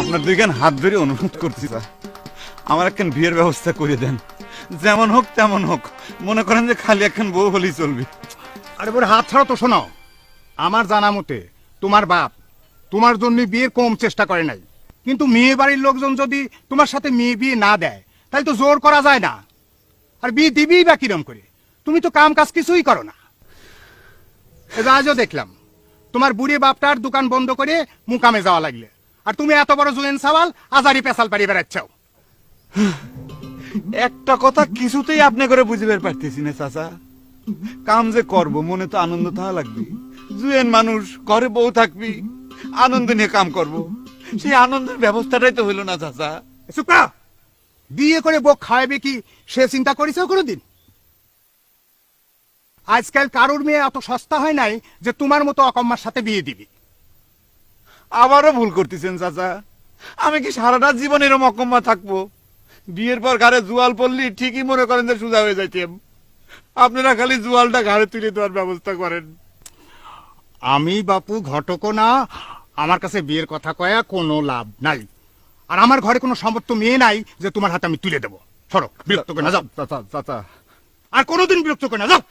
আপনার দুইখান হাত ধরে অনুরোধ করছি স্যার। আমার একখান বিয়ের ব্যবস্থা করে দেন। যেমন হোক, তেমন হোক। মনে করেন যে খালি একখান বউ হলেই চলবে। আরে বলে হাত ছাড়া তো শোনো আমার জানা মতে তোমার বাপ তোমার জন্য বিয়ের কম চেষ্টা করে নাই। কিন্তু মেয়ে বাড়ির লোকজন যদি তোমার সাথে মেয়ে বিয়ে না দেয়, তাহলে তো জোর করা যায় না। আর বিয়ে দিবিই বা কিরম করে? তুমি তো কাম কাজ কিছুই করো না। আজও দেখলাম, তোমার বুড়ি বাপটার দোকান বন্ধ করে মুকামে যাওয়া লাগলে। আর তুমি এত বড় জুয়েন সাওয়াল আজারি পেশাল পাড়িয়ে বেড়াচ্ছাও। একটা কথা কিছুতেই আপনি করে বুঝিবার পারতেছি না চাচা। কাম যে করব মনে তো আনন্দ থাকা লাগবে। জুয়েন মানুষ ঘরে বউ থাকবি আনন্দ নিয়ে কাম করব। সেই আনন্দের ব্যবস্থাটাই তো হইল না চাচা। সুপ্রা বিয়ে করে বউ খাওয়াবে কি সে চিন্তা করেছ কোনোদিন? আজকাল কারোর মেয়ে এত সস্তা হয় নাই যে তোমার মতো অকম্মার সাথে বিয়ে দিবি। আবারও ভুল করতেছেন চাচা। আমি কি সারাটা জীবন এরম অকম্মা থাকব? বিয়ের পর ঘরে জুয়াল পড়লি ঠিকই মনে করেন যে সোজা হয়ে যাইতেম। আপনারা খালি জুয়ালটা ঘাড়ে তুলে দেওয়ার ব্যবস্থা করেন। আমি বাপু ঘটকও না আমার কাছে বিয়ের কথা কয়া কোনো লাভ নাই। আর আমার ঘরে কোনো সম্পত্ত মেয়ে নাই যে তোমার হাতে আমি তুলে দেবো। সরো বিরক্ত করে না যাও। চাচা চাচা আর কোনোদিন বিরক্ত করে না যাও।